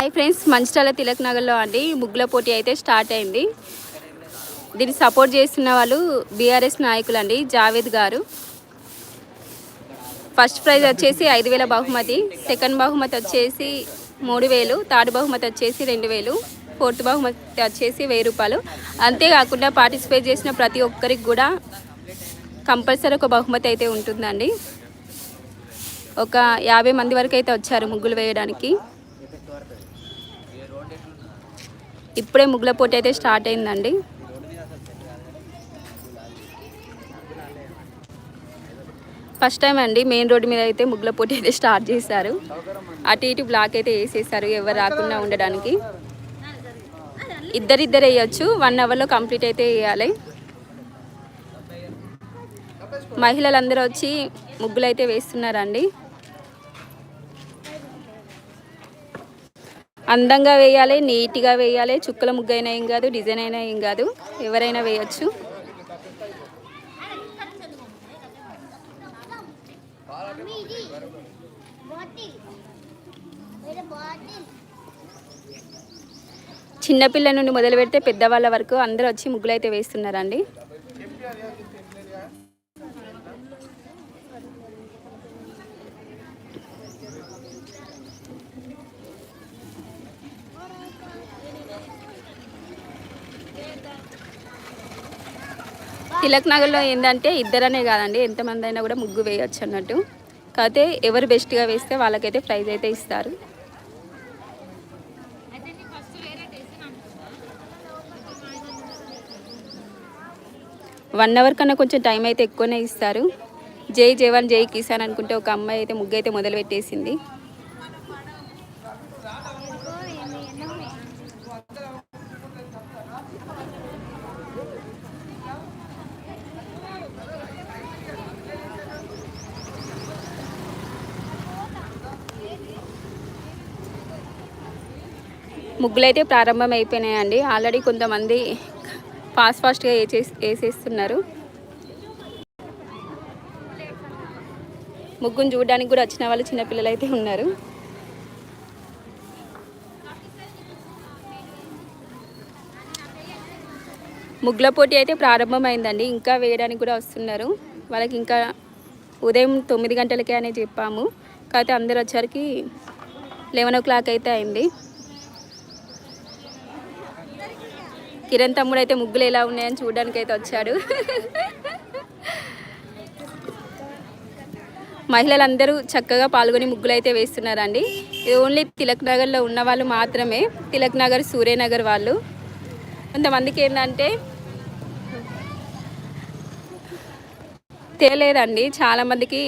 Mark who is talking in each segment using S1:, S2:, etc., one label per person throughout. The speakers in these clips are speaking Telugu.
S1: హాయ్ ఫ్రెండ్స్ మంచిర్యాల తిలక్ నగర్లో అండి. ముగ్గుల పోటీ అయితే స్టార్ట్ అయింది. దీన్ని సపోర్ట్ చేస్తున్న వాళ్ళు బీఆర్ఎస్ నాయకులు అండి జావేద్ గారు. ఫస్ట్ ప్రైజ్ వచ్చేసి ఐదు వేల బహుమతి సెకండ్ బహుమతి వచ్చేసి మూడు వేలు థర్డ్ బహుమతి వచ్చేసి రెండు వేలు ఫోర్త్ బహుమతి వచ్చేసి వెయ్యి రూపాయలు. అంతేకాకుండా పార్టిసిపేట్ చేసిన ప్రతి ఒక్కరికి కూడా కంపల్సరీ ఒక బహుమతి అయితే ఉంటుందండి. ఒక యాభై మంది వరకు అయితే వచ్చారు ముగ్గులు వేయడానికి. ఇప్పుడే ముగ్గుల పోటీ అయితే స్టార్ట్ అయిందండి. ఫస్ట్ టైం అండి మెయిన్ రోడ్డు మీద అయితే ముగ్గుల పోటీ అయితే స్టార్ట్ చేశారు. అటు ఇటు బ్లాక్ అయితే వేసేసారు ఎవరు రాకుండా ఉండడానికి. ఇద్దరిద్దరు వేయచ్చు వన్ అవర్లో కంప్లీట్ అయితే వేయాలి. మహిళలందరూ వచ్చి ముగ్గులు అయితే వేస్తున్నారండి. అందంగా వేయాలి నీట్గా వేయాలి. చుక్కల ముగ్గు అయినా ఏం కాదు డిజైన్ అయినా ఏం కాదు. ఎవరైనా వేయచ్చు. చిన్నపిల్లల నుండి మొదలు పెడితే పెద్దవాళ్ళ వరకు అందరూ వచ్చి ముగ్గులు అయితే వేస్తున్నారండి. తిలక్ నగర్లో ఏంటంటే ఇద్దరనే కాదండి ఎంతమంది అయినా కూడా ముగ్గు వేయొచ్చు అన్నట్టు. కాకపోతే ఎవరు బెస్ట్గా వేస్తే వాళ్ళకైతే ప్రైజ్ అయితే ఇస్తారు. వన్ అవర్ కన్నా కొంచెం టైం అయితే ఎక్కువనే ఇస్తారు. జై జవాన్ జై కిసాన్ అనుకుంటే ఒక అమ్మాయి అయితే ముగ్గు అయితే మొదలు పెట్టేసింది ముగ్గులు అయితే ప్రారంభం అయిపోయినాయండి ఆల్రెడీ కొంతమంది ఫాస్ట్ ఫాస్ట్గా వేసేసి వేసేస్తున్నారు. ముగ్గును చూడడానికి కూడా వచ్చిన వాళ్ళు చిన్నపిల్లలు అయితే ఉన్నారు. ముగ్గుల పోటీ అయితే ప్రారంభమైందండి. ఇంకా వేయడానికి కూడా వస్తున్నారు. వాళ్ళకి ఇంకా ఉదయం తొమ్మిది గంటలకే అనే చెప్పాము. కాకపోతే అందరు వచ్చరికి లెవెన్ ఓ క్లాక్ అయితే అయింది. కిరణ్ తమ్ముడు అయితే ముగ్గులు ఎలా ఉన్నాయని చూడడానికి అయితే వచ్చాడు. మహిళలందరూ చక్కగా పాల్గొని ముగ్గులు అయితే వేస్తున్నారండి. ఇది ఓన్లీ తిలక్ నగర్లో ఉన్న వాళ్ళు మాత్రమే. తిలక్ నగర్ సూర్యనగర్ వాళ్ళు. కొంతమందికి ఏంటంటే తేలేదండి. చాలామందికి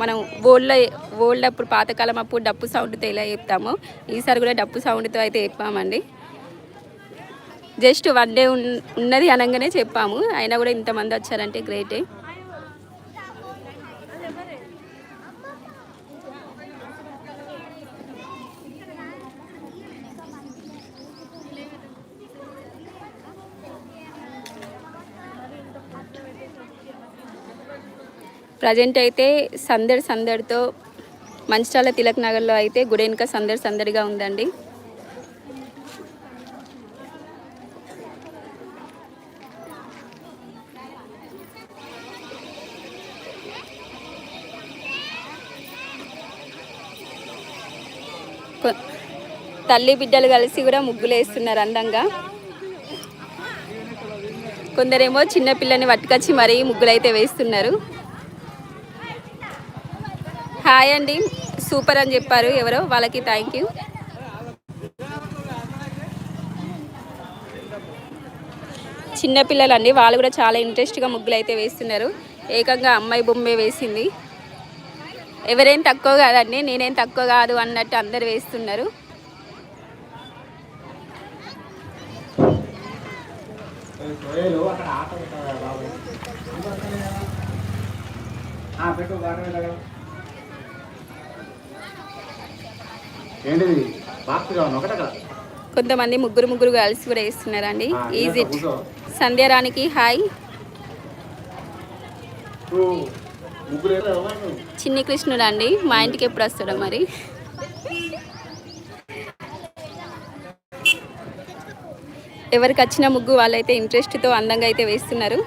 S1: మనం ఓల్డ్ ఓల్డ్ అప్పుడు పాతకాలం అప్పుడు డప్పు సౌండ్తో ఎలా చెప్తాము. ఈసారి కూడా డప్పు సౌండ్తో అయితే చెప్పామండి. జస్ట్ వన్ డే ఉన్- ఉన్నది అనగానే చెప్పాము. అయినా కూడా ఇంతమంది వచ్చారంటే గ్రేటే. ప్రజెంట్ అయితే సందడి సందడితో మంచిర్యాల తిలక్ నగర్లో అయితే గుడెనుక సందడి సందడిగా ఉందండి. తల్లి బిడ్డలు కలిసి కూడా ముగ్గులు వేస్తున్నారు అందంగా. కొందరేమో చిన్నపిల్లని పట్టుకొచ్చి మరీ ముగ్గులు అయితే వేస్తున్నారు. హాయ్ అండి. సూపర్ అని చెప్పారు ఎవరో? వాళ్ళకి థ్యాంక్ యూ చిన్నపిల్లలండి వాళ్ళు కూడా చాలా ఇంట్రెస్ట్గా ముగ్గులు అయితే వేస్తున్నారు. ఏకంగా అమ్మాయి బొమ్మే వేసింది. ఎవరేం తక్కువ కాదండి. నేనేం తక్కువ కాదు అన్నట్టు అందరు వేస్తున్నారు.
S2: పెట్టు బాగా ఏంటిది? బాక్స్ కావాలి ఒకటే కదా?
S1: కొంతమంది ముగ్గురు ముగ్గురు కలిసి కూడా వేస్తున్నారండి. Is it. సంధ్యారానికి హాయ్? చిన్ని కృష్ణుడు అండి. మా ఇంటికి ఎప్పుడు వస్తాడో మరి? ఎవరికి వచ్చిన ముగ్గు వాళ్ళైతే ఇంట్రెస్ట్తో అందంగా అయితే వేస్తున్నారు.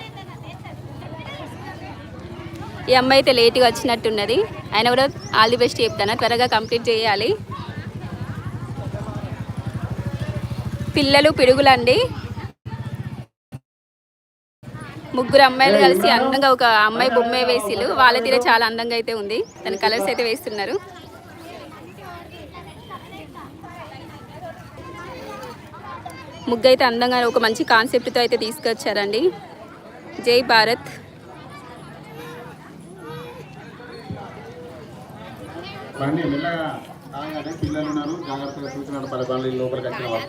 S1: ఈ అమ్మాయి అయితే లేట్గా వచ్చినట్టున్నది. ఆయన కూడా ఆల్ ది బెస్ట్ చెప్తాను. త్వరగా కంప్లీట్ చేయాలి. పిల్లలు పిడుగులండి. ముగ్గురు అమ్మాయిలు కలిసి అందంగా ఒక అమ్మాయి బొమ్మే వేసిలు వాళ్ళ తీరే చాలా అందంగా అయితే ఉంది. దాని కలర్స్ అయితే వేస్తున్నారు. ముగ్గు అయితే అందంగా ఒక మంచి కాన్సెప్ట్తో అయితే తీసుకొచ్చారండి. జై భారత్.
S2: పిల్లలు ఉన్నారు. జాగ్రత్తగా లోపలికి వచ్చిన వాళ్ళు.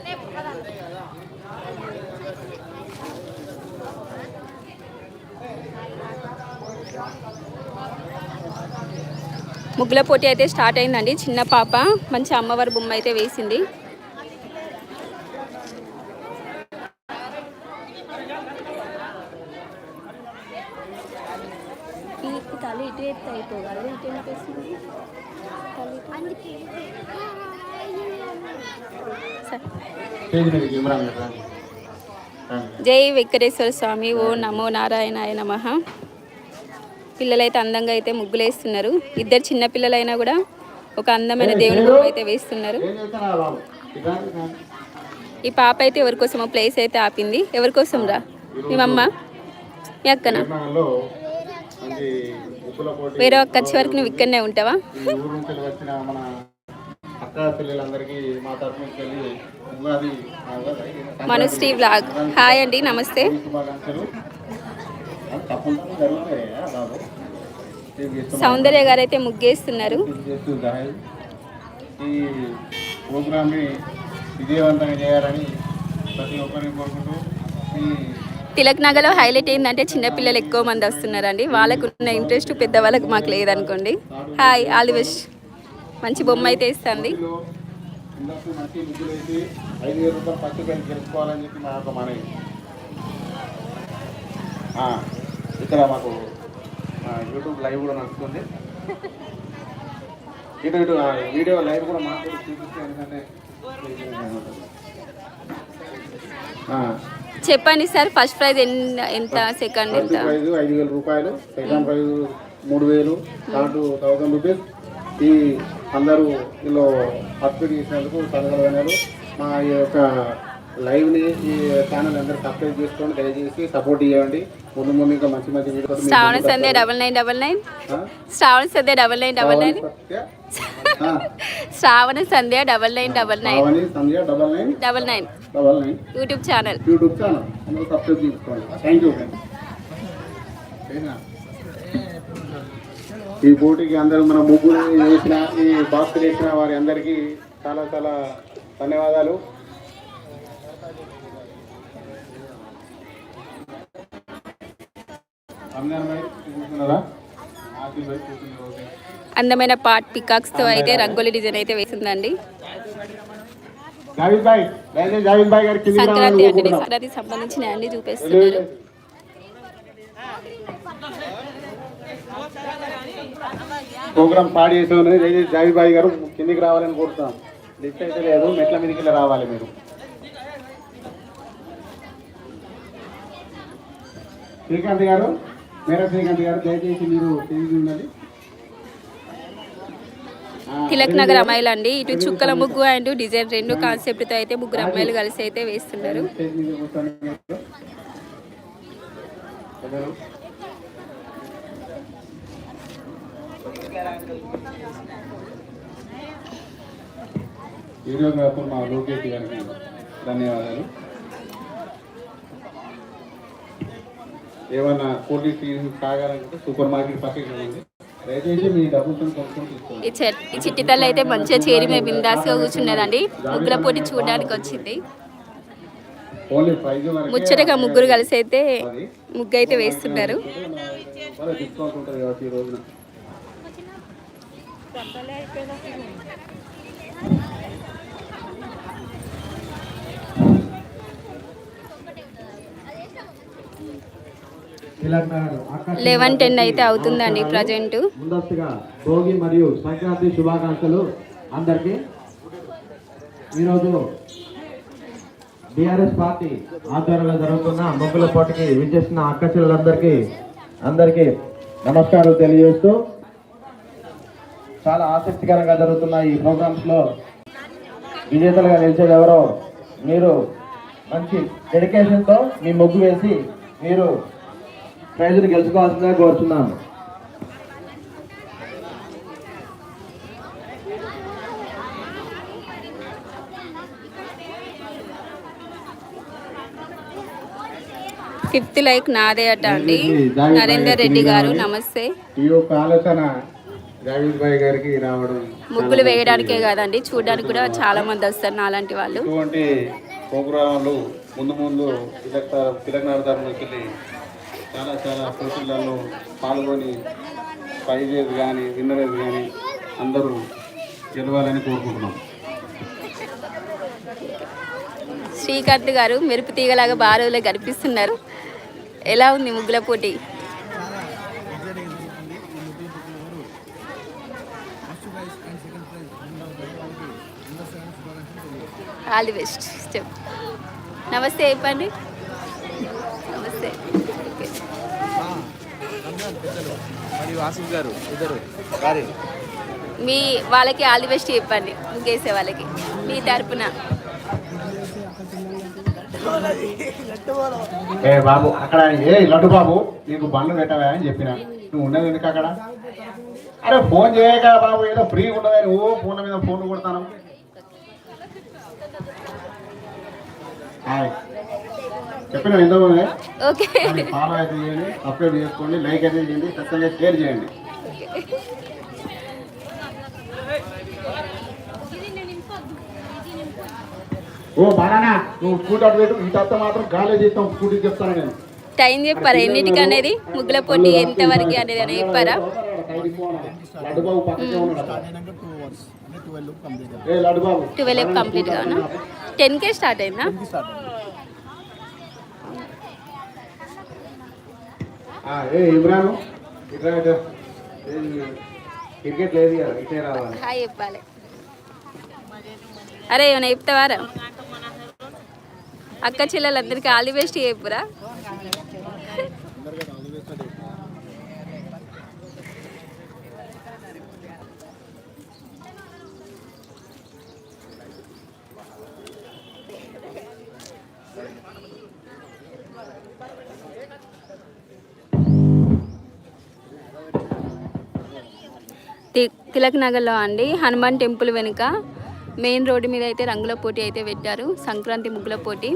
S1: ముగ్గుల పోటీ అయితే స్టార్ట్ అయిందండి. చిన్న పాప మంచి అమ్మవారి బొమ్మ అయితే వేసింది తల ఇటు ఎత్తే అయిపోవాలి ఇటు ఎందుకు వేసింది? తల ఇటు. సరే.
S2: స్టేజ్ మీద
S1: జై వెంకటేశ్వర స్వామి ఓ నమో నారాయణాయ నమ. పిల్లలైతే అందంగా అయితే ముగ్గులు వేస్తున్నారు ఇద్దరు చిన్న పిల్లలైనా కూడా ఒక అందమైన దేవుని బొమ్మ అయితే వేస్తున్నారు. ఈ పాప అయితే ఎవరి కోసం ప్లేస్ అయితే ఆపింది. ఎవరి కోసం రా మీ అమ్మ? మీ అక్కన? వేరే ఒక్క వచ్చే వరకు నువ్వు ఇక్కడనే ఉంటావా మనుశ్రీ వ్లాగ్ హాయ్ అండి నమస్తే. సౌందర్య గారు అయితే ముగ్గేస్తున్నారు.
S2: ఈ ప్రోగ్రామ్ని విజయవంతంగా చేయాలని ప్రతి ఒక్కరిని కోరుకుంటూ ఈ
S1: తిలక్ నగర్లో హైలైట్ ఏంటంటే చిన్నపిల్లలు ఎక్కువ మంది వస్తున్నారండి. వాళ్ళకు ఉన్న ఇంట్రెస్ట్ పెద్దవాళ్ళకు మాకు లేదనుకోండి. హాయ్ ఆల్ ది బెస్ట్ మంచి బొమ్మ అయితే ఇస్తుంది.
S2: ఇక్కడ మాకు యూట్యూబ్ లైవ్ కూడా నడుస్తుంది ఇటు ఇటు వీడియో లైవ్ కూడా మాకు చూపిస్తే ఎందుకంటే
S1: చెప్పండి సార్ ఫస్ట్ ప్రైజ్ ఎంత సెకండ్ ఎంత?
S2: ప్రైజ్ ఐదు వేల రూపాయలు సెకండ్ ప్రైజ్ మూడు వేలు థర్డ్ థౌసండ్ రూపీస్ ఈ అందరూ ఇందులో పార్టిసిపేట్ చేసినందుకు చదవగలిగినారు మా ఈ యొక్క లైవ్ని ఈ ఛానల్ అందరూ సబ్స్క్రైబ్ చేసుకోండి దయచేసి సపోర్ట్ చేయండి ముందు ముందు ఇంకా మంచి మంచి videos
S1: Shravana Sandhya. Double nine double nine? Shravana Sandhya double nine double nine Shravana Sandhya double nine double nine
S2: Sandhya double nine
S1: double nine
S2: double nine
S1: YouTube channel
S2: YouTube channel అందరూ సబ్స్క్రైబ్ చేసుకోండి. థ్యాంక్ యూ ఈ పోటీకి అందరూ మన ముగ్గురు వేసిన ఈ బాక్స్ వేసిన వారి అందరికీ చాలా చాలా ధన్యవాదాలు రంజాన్ భాయ్ కూర్చున్నారా ఆసిఫ్ భాయ్ కూర్చున్నారు ఓకే
S1: అందమైన పాట్ పికాక్స్తో అయితే రంగోలి డిజైన్ అయితే వేసిందండి. సంక్రాంతి అంటే. సంక్రాంతికి సంబంధించిన అన్ని చూపిస్తున్నారు.
S2: ప్రోగ్రామ్ స్టార్ట్ చేసే జావేద్ భాయ్ గారు కిందికి రావాలని కోరుతున్నాం. లిఫ్ట్ అయితే లేదు మెట్ల మీదకి రావాలి మీరు. శ్రీకాంత్ గారు మేరా శ్రీకాంత్ గారు దయచేసి మీరు ఉన్నది ఆ,
S1: తిలక్ నగర్ అమ్మాయిలు అండి. ఇటు చుక్కల ముగ్గు అండ్ డిజైన్ రెండు కాన్సెప్ట్తో అయితే ముగ్గురు అమ్మాయిలు కలిసి అయితే వేస్తున్నారు?
S2: వీడియోగ్రాఫర్ మా లోకేష్ గారికి ధన్యవాదాలు. ఏమన్నా కూల్ డ్రింక్స్ తాగాలనుకుంటే సూపర్ మార్కెట్ పక్కకి ఉంది
S1: ఈ చెట్ ఈ చిట్టి తల్లి అయితే మంచిగా చేరి మీద బిందాస్గా కూర్చున్నదండి. ముగ్గుల పోటీ చూడడానికి వచ్చింది. ముచ్చటగా ముగ్గురు కలిసి అయితే. ముగ్గు అయితే వేస్తున్నారు. లెవెన్ టెన్ అయితే అవుతుందండి ప్రజెంట్.
S3: ముందస్తుగా భోగి మరియు సంక్రాంతి శుభాకాంక్షలు అందరికీ. ఈరోజు బీఆర్ఎస్ పార్టీ ఆధ్వర్యంలో జరుగుతున్న ముగ్గుల పోటీకి విచ్చేసిన అక్క చెల్లెలందరికీ అందరికీ నమస్కారాలు తెలియజేస్తూ చాలా ఆసక్తికరంగా జరుగుతున్న ఈ ప్రోగ్రామ్స్లో విజేతలుగా నిలిచేది ఎవరో మీరు మంచి డెడికేషన్తో మీ ముగ్గు వేసి మీరు ప్రైజులు గెలుచుకోవాల్సిందిగా కోరుతున్నాను
S1: ఫిఫ్త్ లైక్ నాదే అట అండి. నరేందర్ రెడ్డి గారు నమస్తే.
S2: ఈ యొక్క ఆలోచన జావీద్ భాయ్ గారికి రావడం
S1: ముగ్గులు వేయడానికే కాదండి చూడడానికి కూడా చాలా మంది వస్తారు నాలాంటి వాళ్ళు.
S2: ఇటువంటి ప్రోగ్రాంలు ముందు ముందు తెలంగాణ చాలా చాలా పోటీలలో పాల్గొని ప్రైజెస్ కానీ విన్నర్స్ కానీ అందరూ గెలవాలని కోరుకుంటున్నాం.
S1: శ్రీకాంత్ గారు మెరుపు తీగలాగా బారులో కనిపిస్తున్నారు. ఎలా ఉంది ముగ్గుల పోటీ? All the best. నమస్తే చెప్పండి. నమస్తే.
S4: మరియు ఆసిఫ్ గారు ఇద్దరు. గారి.
S1: మీ వాళ్ళకి ఆల్ ది బెస్ట్ చెప్పండి. ముగ్గేసే వాళ్ళకి. మీ తరపున.
S2: ఏ బాబు అక్కడ ఏ లడ్డు బాబు నీకు బండ్లు పెట్టవా అని చెప్పిన. నువ్వు ఉన్నది ఎందుకు అక్కడ? అరే ఫోన్ చేయక బాబు ఏదో ఫ్రీ ఉండదని ఓ ఫోన్ల మీద ఫోన్ కొడతాను. హాయ్ చెప్పిన
S1: ఓకే.
S2: ఫాలో అయితే చేయండి సబ్స్క్రైబ్ చేసుకోండి లైక్ అయితే చేయండి ఖచ్చితంగా షేర్ చేయండి. ఓ బాగా నువ్వు స్కూటీ అటు పెట్టు ఈ మాత్రం చేస్తాం స్కూటీ చెప్తాను నేను.
S1: టైం చెప్పారా? ఎన్నిటికి అనేది? ముగ్గుల పోటీ ఎంతవరకు అనేది అని చెప్పారా?
S2: లడ్డుబాబు పక్కనే ఉన్నాడు. ఏ లడ్డుబాబు?
S1: ట్వెల్వ్ కంప్లీట్ కావునా టెన్ కే స్టార్ట్ అయిందా.
S2: ఏ ఇమ్రాన్? ఇట్లా క్రికెట్ లేదు కదా ఇటే రావాలి.
S1: హాయ్ ఇవ్వాలి అరే ఏమైనా చెప్తావారా? అక్క చెల్లెలందరికీ ఆల్ ది బెస్ట్ చెప్పురా. తిలక్ నగర్లో అండి హనుమాన్ టెంపుల్ వెనుక మెయిన్ రోడ్డు మీద అయితే రంగుల పోటీ అయితే పెట్టారు సంక్రాంతి ముగ్గుల పోటీ.